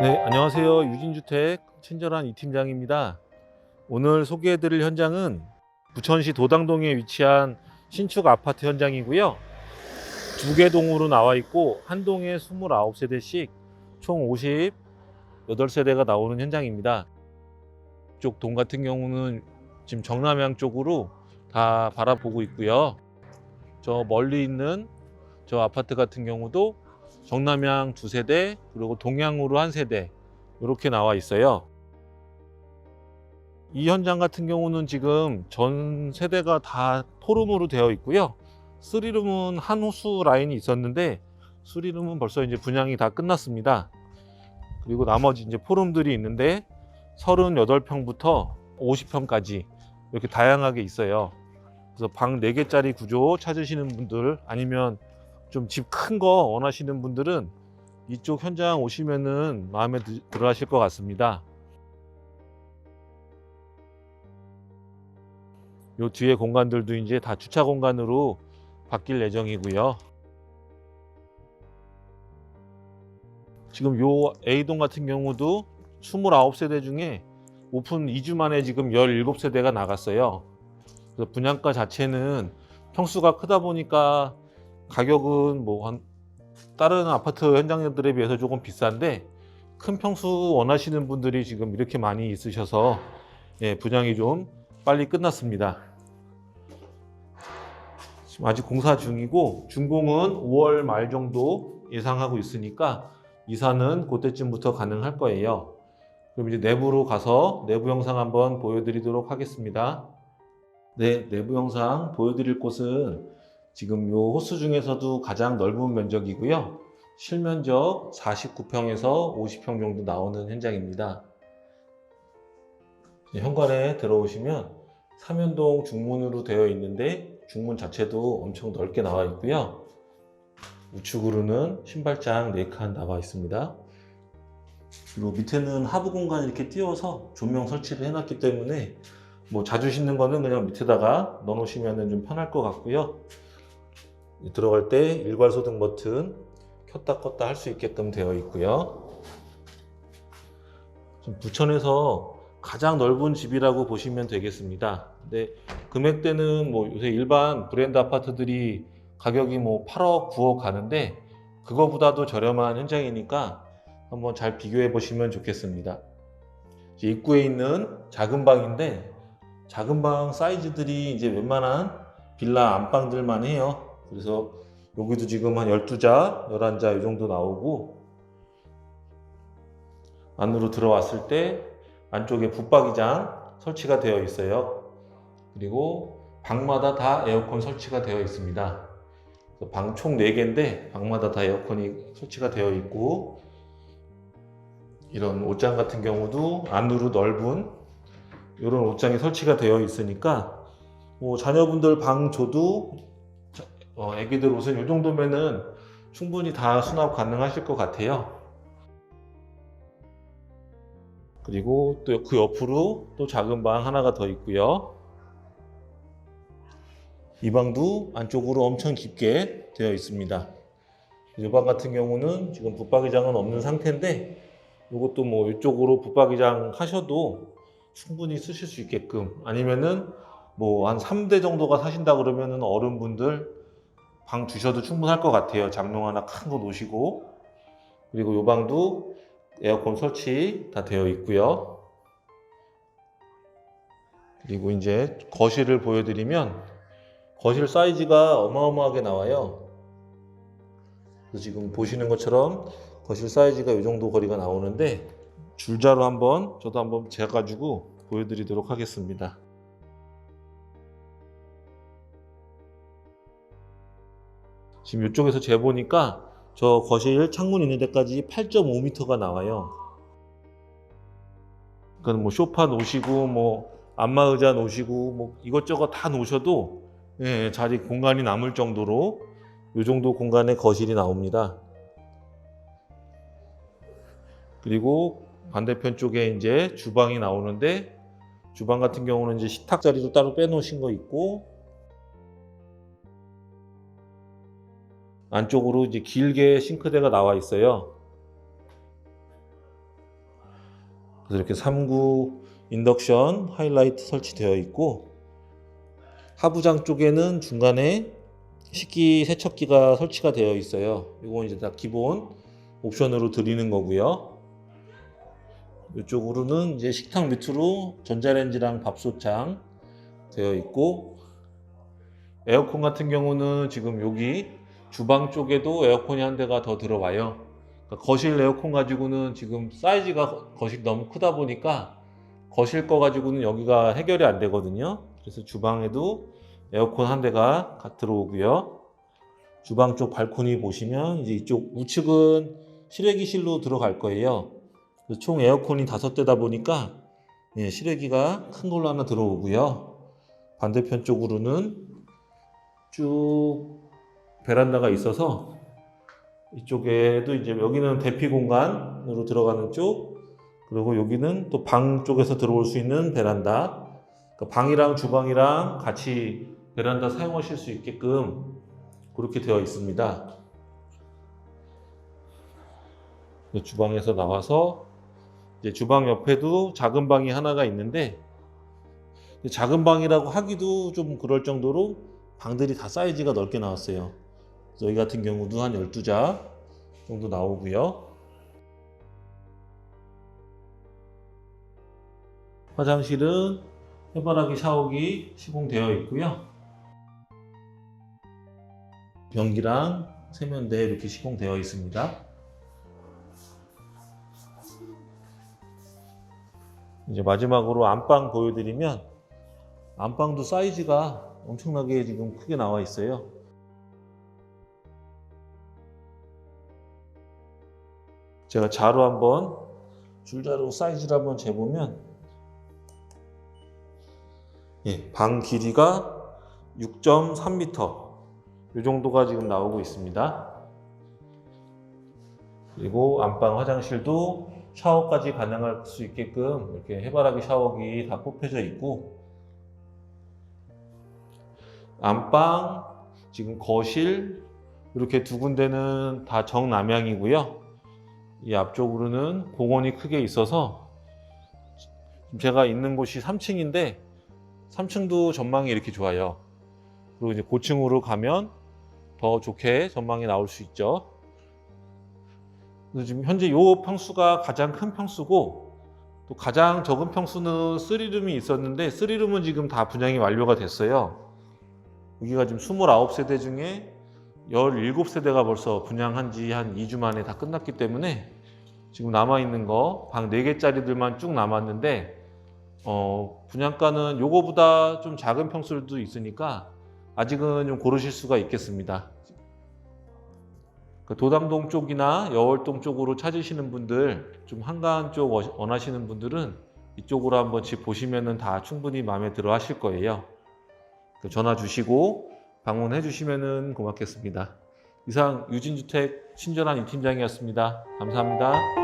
네, 안녕하세요. 유진주택 친절한 이 팀장입니다. 오늘 소개해드릴 현장은 부천시 도당동에 위치한 신축 아파트 현장이고요. 두 개 동으로 나와 있고 한 동에 29세대씩 총 58세대가 나오는 현장입니다. 이쪽 동 같은 경우는 지금 정남향 쪽으로 다 바라보고 있고요. 저 멀리 있는 저 아파트 같은 경우도 정남향 두 세대 그리고 동양으로 한 세대 이렇게 나와 있어요. 이 현장 같은 경우는 지금 전 세대가 다 포룸으로 되어 있고요. 쓰리룸은 한 호수 라인이 있었는데 쓰리룸은 벌써 이제 분양이 다 끝났습니다. 그리고 나머지 이제 포룸들이 있는데 38평부터 50평까지 이렇게 다양하게 있어요. 그래서 방 4개짜리 구조 찾으시는 분들 아니면 좀 집 큰 거 원하시는 분들은 이쪽 현장 오시면은 마음에 드- 들어 하실 것 같습니다. 요 뒤에 공간들도 이제 다 주차 공간으로 바뀔 예정이고요. 지금 요 A동 같은 경우도 29세대 중에 오픈 2주 만에 지금 17세대가 나갔어요. 그래서 분양가 자체는 평수가 크다 보니까 가격은 뭐한 다른 아파트 현장들에 비해서 조금 비싼데 큰 평수 원하시는 분들이 지금 이렇게 많이 있으셔서 예, 분양이 좀 빨리 끝났습니다. 지금 아직 공사 중이고 준공은 5월 말 정도 예상하고 있으니까 이사는 그때쯤부터 가능할 거예요. 그럼 이제 내부로 가서 내부 영상 한번 보여드리도록 하겠습니다. 네, 내부 영상 보여드릴 곳은 지금 요 호수 중에서도 가장 넓은 면적이고요. 실면적 49평에서 50평 정도 나오는 현장입니다. 이제 현관에 들어오시면 삼연동 중문으로 되어 있는데 중문 자체도 엄청 넓게 나와 있고요. 우측으로는 신발장 4칸 나와 있습니다. 그리고 밑에는 하부 공간 이렇게 띄워서 조명 설치를 해놨기 때문에 뭐 자주 씻는 거는 그냥 밑에다가 넣어 놓으시면 좀 편할 것 같고요. 들어갈 때 일괄 소등 버튼 켰다 껐다 할 수 있게끔 되어 있고요. 부천에서 가장 넓은 집이라고 보시면 되겠습니다. 근데 금액대는 뭐 요새 일반 브랜드 아파트들이 가격이 뭐 8억, 9억 가는데 그거보다도 저렴한 현장이니까 한번 잘 비교해 보시면 좋겠습니다. 입구에 있는 작은 방인데 작은 방 사이즈들이 이제 웬만한 빌라 안방들만 해요. 그래서 여기도 지금 한 12자, 11자 이 정도 나오고 안으로 들어왔을 때 안쪽에 붙박이장 설치가 되어 있어요. 그리고 방마다 다 에어컨 설치가 되어 있습니다. 방 총 4개인데 방마다 다 에어컨이 설치가 되어 있고 이런 옷장 같은 경우도 안으로 넓은 이런 옷장이 설치가 되어 있으니까 뭐 자녀분들 방 줘도 자- 어, 애기들 옷은 이 정도면은 충분히 다 수납 가능하실 것 같아요. 그리고 또 그 옆으로 또 작은 방 하나가 더 있고요. 이 방도 안쪽으로 엄청 깊게 되어 있습니다. 이 방 같은 경우는 지금 붙박이장은 없는 상태인데 이것도 뭐 이쪽으로 붙박이장 하셔도 충분히 쓰실 수 있게끔 아니면은 뭐 한 3대 정도가 사신다 그러면은 어른분들 방 주셔도 충분할 것 같아요. 장롱 하나 큰 거 놓으시고 그리고 이 방도 에어컨 설치 다 되어 있고요. 그리고 이제 거실을 보여드리면 거실 사이즈가 어마어마하게 나와요. 지금 보시는 것처럼 거실 사이즈가 이 정도 거리가 나오는데 줄자로 한번 저도 한번 재가지고 보여드리도록 하겠습니다. 지금 이쪽에서 재보니까 저 거실 창문 있는 데까지 8.5m가 나와요. 그러니까 뭐 소파 놓으시고 뭐 안마 의자 놓으시고 뭐 이것저것 다 놓으셔도 예, 자리 공간이 남을 정도로 이 정도 공간의 거실이 나옵니다. 그리고 반대편 쪽에 이제 주방이 나오는데 주방 같은 경우는 이제 식탁 자리도 따로 빼놓으신 거 있고 안쪽으로 이제 길게 싱크대가 나와 있어요. 그래서 이렇게 3구 인덕션 하이라이트 설치되어 있고 하부장 쪽에는 중간에 식기 세척기가 설치가 되어 있어요. 이건 이제 다 기본 옵션으로 드리는 거고요. 이쪽으로는 이제 식탁 밑으로 전자레인지랑 밥솥장 되어 있고 에어컨 같은 경우는 지금 여기 주방 쪽에도 에어컨이 한 대가 더 들어와요. 그러니까 거실 에어컨 가지고는 지금 사이즈가 거실 너무 크다 보니까 거실 거 가지고는 여기가 해결이 안 되거든요. 그래서 주방에도 에어컨 한 대가 가- 들어오고요. 주방 쪽 발코니 보시면 이제 이쪽 우측은 실외기실로 들어갈 거예요. 총 에어컨이 다섯 대다 보니까 예, 실외기가 큰 걸로 하나 들어오고요. 반대편 쪽으로는 쭉 베란다가 있어서 이쪽에도 이제 여기는 대피 공간으로 들어가는 쪽 그리고 여기는 또 방 쪽에서 들어올 수 있는 베란다 그러니까 방이랑 주방이랑 같이 베란다 사용하실 수 있게끔 그렇게 되어 있습니다. 주방에서 나와서 이제 주방 옆에도 작은 방이 하나가 있는데 작은 방이라고 하기도 좀 그럴 정도로 방들이 다 사이즈가 넓게 나왔어요. 여기 같은 경우도 한 12자 정도 나오고요. 화장실은 해바라기 샤워기 시공되어 있고요. 변기랑 세면대 이렇게 시공되어 있습니다. 이제 마지막으로 안방 보여드리면 안방도 사이즈가 엄청나게 지금 크게 나와 있어요. 제가 자로 한번 줄자로 사이즈를 한번 재보면 예, 방 길이가 6.3m 이 정도가 지금 나오고 있습니다. 그리고 안방 화장실도 샤워까지 가능할 수 있게끔 이렇게 해바라기 샤워기 다 뽑혀져 있고 안방 지금 거실 이렇게 두 군데는 다 정남향이고요. 이 앞쪽으로는 공원이 크게 있어서 제가 있는 곳이 3층인데 3층도 전망이 이렇게 좋아요. 그리고 이제 고층으로 가면 더 좋게 전망이 나올 수 있죠. 지금 현재 요 평수가 가장 큰 평수고 또 가장 적은 평수는 3룸이 있었는데 3룸은 지금 다 분양이 완료가 됐어요. 여기가 지금 29세대 중에 17세대가 벌써 분양한 지 한 2주 만에 다 끝났기 때문에 지금 남아있는 거 방 4개짜리들만 쭉 남았는데 어, 분양가는 요거보다 좀 작은 평수도 있으니까 아직은 좀 고르실 수가 있겠습니다. 그 도당동 쪽이나 여월동 쪽으로 찾으시는 분들 좀 한가한 쪽 워- 원하시는 분들은 이쪽으로 한번 집 보시면은 다 충분히 마음에 들어 하실 거예요. 그 전화 주시고 방문해 주시면은 고맙겠습니다. 이상 유진주택 친절한 이 팀장이었습니다. 감사합니다.